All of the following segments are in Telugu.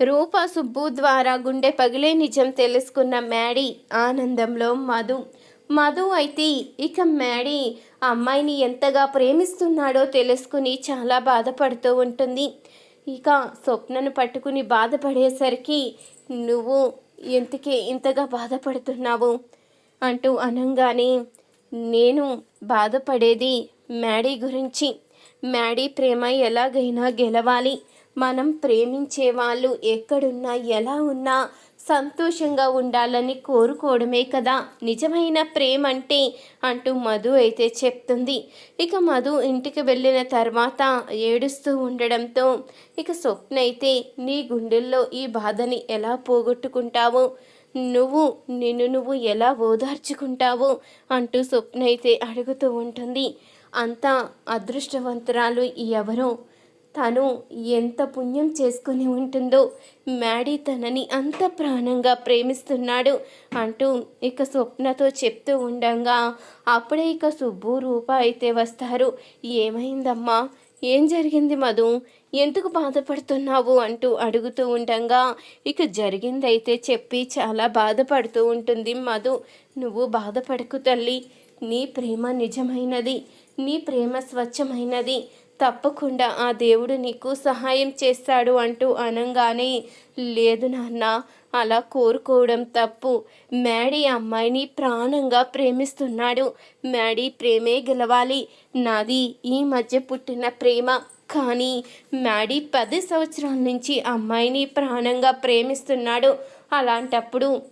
రూపా సుబ్బు ద్వారా గుండె పగిలే నిజం తెలుసుకున్న మ్యాడీ ఆనందంలో మధు. మధు అయితే ఇక మ్యాడీ అమ్మాయిని ఎంతగా ప్రేమిస్తున్నాడో తెలుసుకుని చాలా బాధపడుతూ ఉంటుంది. ఇక స్వప్నను పట్టుకుని బాధపడేసరికి నువ్వు ఎందుకే ఇంతగా బాధపడుతున్నావు? అంటూ అనంగానే నేను బాధపడేది మ్యాడీ గురించి. మ్యాడీ ప్రేమ ఎలాగైనా గెలవాలి. మనం ప్రేమించే వాళ్ళు ఎక్కడున్నా ఎలా ఉన్నా సంతోషంగా ఉండాలని కోరుకోవడమే కదా. నిజమైన ప్రేమ అంటే అంటూ మధు అయితే చెప్తుంది. ఇక మధు ఇంటికి వెళ్ళిన తర్వాత ఏడుస్తూ ఉండడంతో ఇక స్వప్న అయితే నీ గుండెల్లో ఈ బాధని ఎలా పోగొట్టుకుంటావు? నువ్వు నిన్ను నువ్వు ఎలా ఓదార్చుకుంటావు? అంటూ స్వప్న అయితే అడుగుతూ ఉంటుంది. అంత అదృష్టవంతురాలు ఎవరో తను ఎంత పుణ్యం చేసుకుని ఉంటుందో మ్యాడీ తనని అంత ప్రాణంగా ప్రేమిస్తున్నాడు అంటూ ఇక స్వప్నతో చెప్తూ ఉండగా అప్పుడే ఇక సుబ్బు రూప అయితే వస్తారు. ఏమైందమ్మా? ఏం జరిగింది మధు? ఎందుకు బాధపడుతున్నావు? అంటూ అడుగుతూ ఉండగా ఇక జరిగిందైతే చెప్పి చాలా బాధపడుతూ ఉంటుంది మధు. నువ్వు బాధపడకు తల్లి. నీ ప్రేమ నిజమైనది. నీ ప్రేమ స్వచ్ఛమైనది. తప్పకుండా ఆ దేవుడు నీకు సహాయం చేస్తాడు అంటూ అనంగానే లేదు నాన్న అలా కోరుకోవడం తప్పు. మ్యాడీ అమ్మాయిని ప్రాణంగా ప్రేమిస్తున్నాడు. మ్యాడీ ప్రేమే గెలవాలి. నాది ఈ మధ్య పుట్టిన ప్రేమ. కానీ మ్యాడీ పది సంవత్సరాల నుంచి అమ్మాయిని ప్రాణంగా ప్రేమిస్తున్నాడు. అలాంటప్పుడు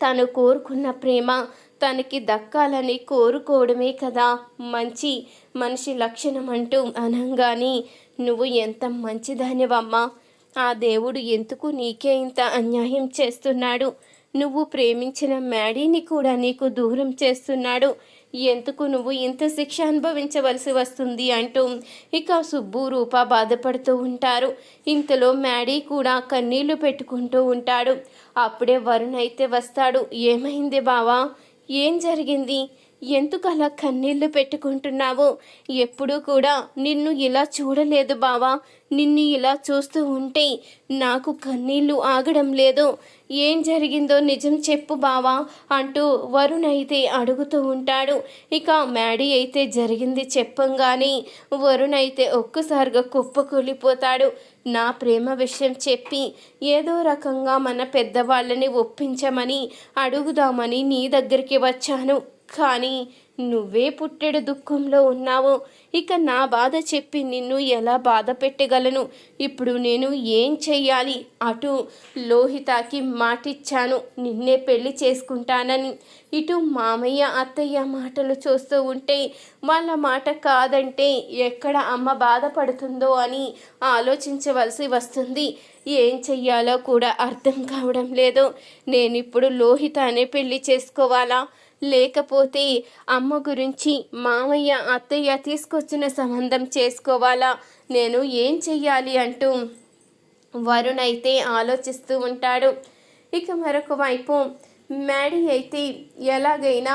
తను కోరుకున్న ప్రేమ తనకి దక్కాలని కోరుకోవడమే కదా. మంచి మనిషి లక్షణం అంటూ అనంగాని నువ్వు ఎంత మంచిదానివమ్మా. ఆ దేవుడు ఎందుకు నీకే ఇంత అన్యాయం చేస్తున్నాడు? నువ్వు ప్రేమించిన మ్యాడీని కూడా నీకు దూరం చేస్తున్నాడు. ఎందుకు నువ్వు ఇంత శిక్ష అనుభవించవలసి వస్తుంది? అంటూ ఇక సుబ్బు రూప బాధపడుతూ ఉంటారు. ఇంతలో మ్యాడీ కూడా కన్నీళ్ళు పెట్టుకుంటూ ఉంటాడు. అప్పుడే వరుణ్ అయితే వస్తాడు. ఏమైంది బావా? ఏం జరిగింది? ఎందుకు అలా కన్నీళ్ళు పెట్టుకుంటున్నావు? ఎప్పుడూ కూడా నిన్ను ఇలా చూడలేదు బావా. నిన్ను ఇలా చూస్తూ ఉంటే నాకు కన్నీళ్ళు ఆగడం లేదు. ఏం జరిగిందో నిజం చెప్పు బావా అంటూ వరుణ్ అయితే అడుగుతూ ఉంటాడు. ఇక మ్యాడీ అయితే జరిగింది చెప్పంగానే వరుణ్ అయితే ఒక్కసారిగా కుప్పకూలిపోతాడు. నా ప్రేమ విషయం చెప్పి ఏదో రకంగా మన పెద్దవాళ్ళని ఒప్పించమని అడుగుదామని నీ దగ్గరికి వచ్చాను. కానీ నువ్వే పుట్టెడు దుఃఖంలో ఉన్నావు. ఇక నా బాధ చెప్పి నిన్ను ఎలా బాధ పెట్టగలను? ఇప్పుడు నేను ఏం చెయ్యాలి? అటు లోహితాకి మాటిచ్చాను. నిన్నే పెళ్ళి చేసుకుంటానని. ఇటు మామయ్య అత్తయ్య మాటలు చూస్తూ ఉంటే వాళ్ళ మాట కాదంటే ఎక్కడ అమ్మ బాధపడుతుందో అని ఆలోచించవలసి వస్తుంది. ఏం చెయ్యాలో కూడా అర్థం కావడం లేదు. నేనిప్పుడు లోహితానే పెళ్ళి చేసుకోవాలా? లేకపోతే అమ్మ గురించి మామయ్య అత్తయ్య తీసుకొచ్చిన సంబంధం చేసుకోవాలా? నేను ఏం చెయ్యాలి అంటూ వరుణ్ అయితే ఆలోచిస్తూ ఉంటాడు. ఇక మరొక వైపు మ్యాడీ అయితే ఎలాగైనా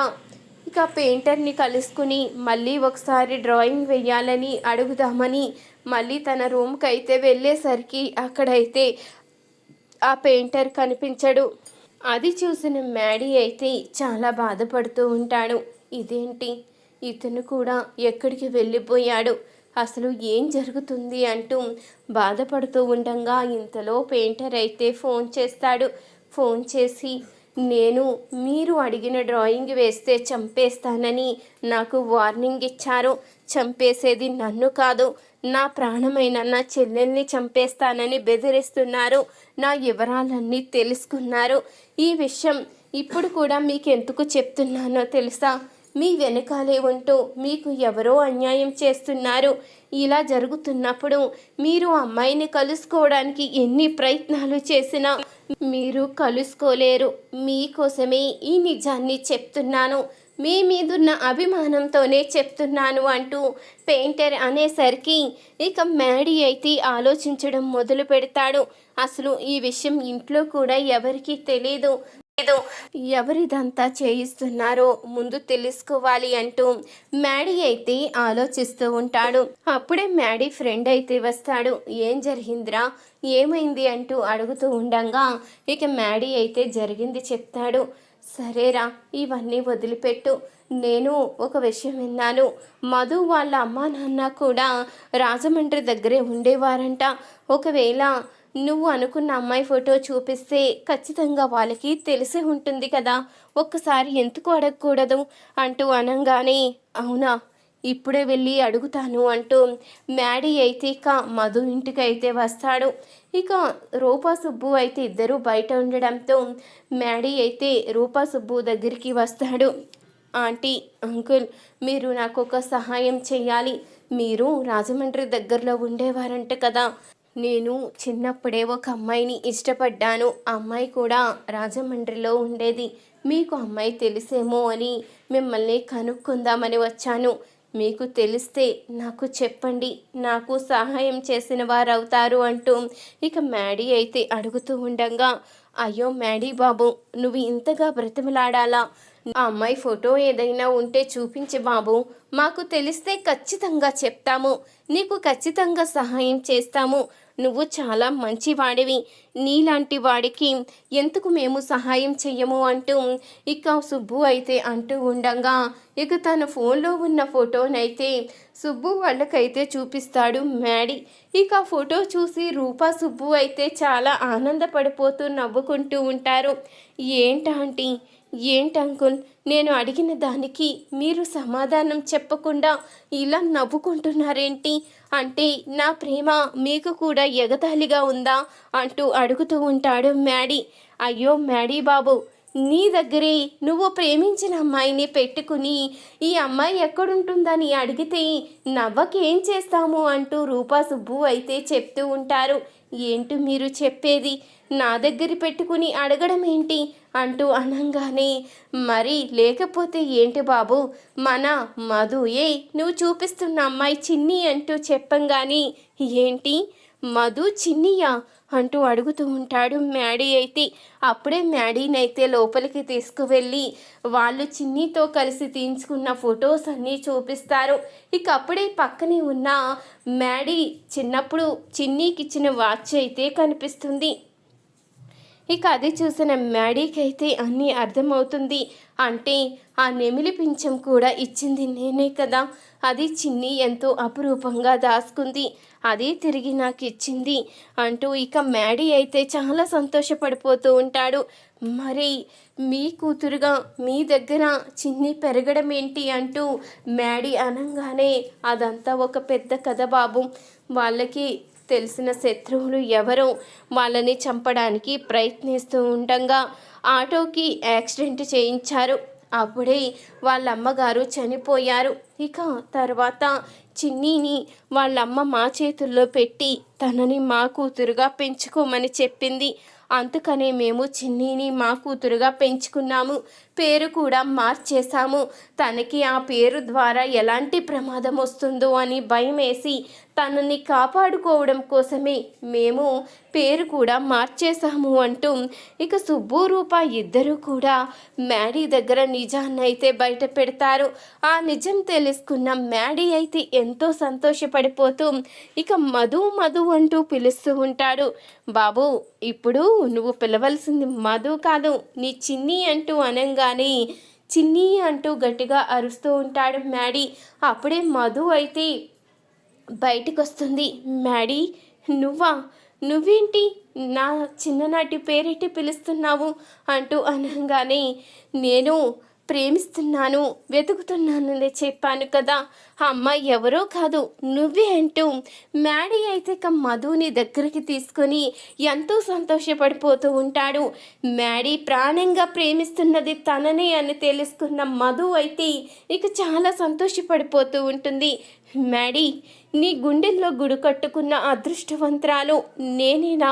ఇక పెయింటర్ని కలుసుకుని మళ్ళీ ఒకసారి డ్రాయింగ్ వేయాలని అడుగుదామని మళ్ళీ తన రూమ్కి అయితే వెళ్ళేసరికి అక్కడైతే ఆ పెయింటర్ కనిపించడు. అది చూసిన మ్యాడీ అయితే చాలా బాధపడుతూ ఉంటాడు. ఇదేంటి? ఇతను కూడా ఎక్కడికి వెళ్ళిపోయాడు? అసలు ఏం జరుగుతుంది అంటూ బాధపడుతూ ఉండగా ఇంతలో పెయింటర్ అయితే ఫోన్ చేస్తాడు. ఫోన్ చేసి నేను మీరు అడిగిన డ్రాయింగ్ వేస్తే చంపేస్తానని నాకు వార్నింగ్ ఇచ్చారు. చంపేసేది నన్ను కాదు. నా ప్రాణమైన నా చెల్లెల్ని చంపేస్తానని బెదిరిస్తున్నారు. నా వివరాలన్నీ తెలుసుకున్నారు. ఈ విషయం ఇప్పుడు కూడా మీకు ఎందుకు చెప్తున్నానో తెలుసా? మీ వెనకాలే ఉంటూ మీకు ఎవరో అన్యాయం చేస్తున్నారు. ఇలా జరుగుతున్నప్పుడు మీరు అమ్మాయిని కలుసుకోవడానికి ఎన్ని ప్రయత్నాలు చేసినా మీరు కలుసుకోలేరు. మీకోసమే ఈ నిజాన్ని చెప్తున్నాను. మీ మీదున్న అభిమానంతోనే చెప్తున్నాను అంటూ పెయింటర్ అనేసరికి ఇక మ్యాడీ అయితే ఆలోచించడం మొదలు పెడతాడు. అసలు ఈ విషయం ఇంట్లో కూడా ఎవరికీ తెలియదు లేదు ఎవరిదంతా చేయిస్తున్నారో ముందు తెలుసుకోవాలి అంటూ మ్యాడీ అయితే ఆలోచిస్తూ ఉంటాడు. అప్పుడే మ్యాడీ ఫ్రెండ్ అయితే వస్తాడు. ఏం జరిగిందిరా? ఏమైంది? అంటూ అడుగుతూ ఉండంగా ఇక మ్యాడీ అయితే జరిగింది చెప్తాడు. సరేరా ఇవన్నీ వదిలిపెట్టు. నేను ఒక విషయం విన్నాను. మధు వాళ్ళ అమ్మా నాన్న కూడా రాజమండ్రి దగ్గరే ఉండేవారంట. ఒకవేళ నువ్వు అనుకున్న అమ్మాయి ఫోటో చూపిస్తే ఖచ్చితంగా వాళ్ళకి తెలిసి ఉంటుంది కదా. ఒక్కసారి ఎందుకు అడగకూడదు? అంటూ అనగానే అవునా? ఇప్పుడే వెళ్ళి అడుగుతాను అంటూ మ్యాడీ అయితే ఇక మధు ఇంటికి అయితే వస్తాడు. ఇక రూపా సుబ్బు అయితే ఇద్దరు బయట ఉండడంతో మ్యాడీ అయితే రూపా సుబ్బు దగ్గరికి వస్తాడు. ఆంటీ అంకుల్ మీరు నాకు ఒక సహాయం చేయాలి మీరు రాజమండ్రి దగ్గరలో ఉండేవారంట కదా. నేను చిన్నప్పుడే ఒక అమ్మాయిని ఇష్టపడ్డాను. ఆ అమ్మాయి కూడా రాజమండ్రిలో ఉండేది. మీకు అమ్మాయి తెలిసేమో అని మిమ్మల్ని కనుక్కుందామని వచ్చాను. మీకు తెలిస్తే నాకు చెప్పండి నాకు సహాయం చేసిన వారు అవుతారు అంటూ ఇక మ్యాడీ అయితే అడుగుతూ ఉండగా అయ్యో మ్యాడీ బాబు నువ్వు ఇంతగా బ్రతిమలాడాలా? ఆ అమ్మాయి ఫోటో ఏదైనా ఉంటే చూపించి బాబు. మాకు తెలిస్తే ఖచ్చితంగా చెప్తాము. నీకు ఖచ్చితంగా సహాయం చేస్తాము. నువ్వు చాలా మంచివాడివి. నీలాంటి వాడికి ఎందుకు మేము సహాయం చెయ్యము అంటూ ఇక సుబ్బు అయితే అంటూ ఉండగా ఇక తన ఫోన్లో ఉన్న ఫోటోనైతే సుబ్బు వాళ్ళకైతే చూపిస్తాడు మ్యాడీ. ఇక ఆ ఫోటో చూసి రూపా సుబ్బు అయితే చాలా ఆనందపడిపోతూ నవ్వుకుంటూ ఉంటారు. ఏంటంటే ఏంటంకుల్ నేను అడిగిన దానికి మీరు సమాధానం చెప్పకుండా ఇలా నవ్వుకుంటున్నారేంటి? అంటే నా ప్రేమ మీకు కూడా ఎగతాళిగా ఉందా? అంటూ అడుగుతూ ఉంటాడు మ్యాడీ. అయ్యో మ్యాడీ బాబు నీ దగ్గరే నువ్వు ప్రేమించిన అమ్మాయిని పెట్టుకుని ఈ అమ్మాయి ఎక్కడుంటుందని అడిగితే నవ్వకేం చేస్తాము? అంటూ రూపా సుబ్బు అయితే చెప్తూ ఉంటారు. ఏంటి మీరు చెప్పేది? నా దగ్గర పెట్టుకుని అడగడం ఏంటి? అంటూ అనంగానే మరి లేకపోతే ఏంటి బాబు? మన మధు ఏ నువ్వు చూపిస్తున్న అమ్మాయి చిన్ని అంటూ చెప్పంగాని ఏంటి? మధు చిన్నియా అంటూ అడుగుతూ ఉంటాడు మ్యాడీ అయితే. అప్పుడే మ్యాడీనైతే లోపలికి తీసుకువెళ్ళి వాళ్ళు చిన్నీతో కలిసి తీయించుకున్న ఫొటోస్ అన్నీ చూపిస్తారు. ఇక అప్పుడే పక్కనే ఉన్న మ్యాడీ చిన్నప్పుడు చిన్నీకి ఇచ్చిన వాచ్ అయితే కనిపిస్తుంది. ఇక అది చూసిన మ్యాడీకి అయితే అన్నీ అర్థమవుతుంది. అంటే ఆ నెమిలి పింఛం కూడా ఇచ్చింది నేనే కదా. అది చిన్ని ఎంతో అపురూపంగా దాసుకుంది. అది తిరిగి నాకు ఇచ్చింది అంటూ ఇక మ్యాడీ అయితే చాలా సంతోషపడిపోతూ ఉంటాడు. మరి మీ కూతురుగా మీ దగ్గర చిన్ని పెరగడం ఏంటి అంటూ మ్యాడీ అనగానే అదంతా ఒక పెద్ద కథ బాబు. వాళ్ళకి తెలిసిన శత్రువులు ఎవరో వాళ్ళని చంపడానికి ప్రయత్నిస్తూ ఉండగా ఆటోకి యాక్సిడెంట్ చేయించారు. అప్పుడే వాళ్ళ అమ్మగారు చనిపోయారు. ఇక తర్వాత చిన్నీని వాళ్ళమ్మ మా చేతుల్లో పెట్టి తనని మా కూతురుగా పెంచుకోమని చెప్పింది. అందుకనే మేము చిన్నీని మా కూతురుగా పెంచుకున్నాము. పేరు కూడా మార్చేశాము. తనకి ఆ పేరు ద్వారా ఎలాంటి ప్రమాదం వస్తుందో అని భయం వేసి తనని కాపాడుకోవడం కోసమే మేము పేరు కూడా మార్చేశాము అంటూ ఇక సుబ్బు రూప ఇద్దరూ కూడా మ్యాడీ దగ్గర నిజాన్ని అయితే బయట పెడతారు. ఆ నిజం తెలుసుకున్న మ్యాడీ అయితే ఎంతో సంతోషపడిపోతూ ఇక మధు మధు అంటూ పిలుస్తూ ఉంటాడు. బాబు ఇప్పుడు నువ్వు పిలవలసింది మధు కాదు నీ చిన్ని అంటూ అనంగానే చిన్ని అంటూ గట్టిగా అరుస్తూ ఉంటాడు మ్యాడీ. అప్పుడే మధు అయితే బయటికి వస్తుంది మ్యాడీ నువ్వా? నువ్వేంటి? నా చిన్ననాటి పేరెట్టి పిలుస్తున్నావు అంటూ అనగానే నేను ప్రేమిస్తున్నాను వెతుకుతున్నానని చెప్పాను కదా. ఆ అమ్మాయి ఎవరో కాదు నువ్వే అంటూ మ్యాడీ అయితే ఇక మధుని దగ్గరికి తీసుకొని ఎంతో సంతోషపడిపోతూ ఉంటాడు. మ్యాడీ ప్రాణంగా ప్రేమిస్తున్నది తననే అని తెలుసుకున్న మధు అయితే ఇక చాలా సంతోషపడిపోతూ ఉంటుంది. మ్యాడీ నీ గుండెల్లో గుడి కట్టుకున్న అదృష్టవంతరాలు నేనేనా?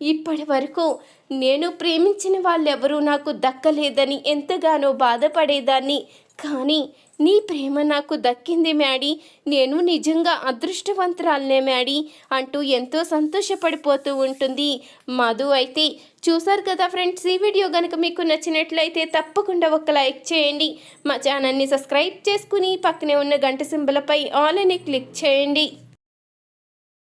ఇప్పటి వరకు నేను ప్రేమించిన వాళ్ళెవరూ నాకు దక్కలేదని ఎంతగానో బాధపడేదాన్ని. కానీ నీ ప్రేమ నాకు దక్కింది మ్యాడీ. నేను నిజంగా అదృష్టవంతురాలనే మ్యాడీ అంటూ ఎంతో సంతోషపడిపోతూ ఉంటుంది. మధు అయితే చూసారు కదా ఫ్రెండ్స్ ఈ వీడియో కనుక మీకు నచ్చినట్లయితే తప్పకుండా ఒక లైక్ చేయండి. మా ఛానల్ని సబ్స్క్రైబ్ చేసుకుని పక్కనే ఉన్న గంట సింబలపై ఆల్ అని క్లిక్ చేయండి.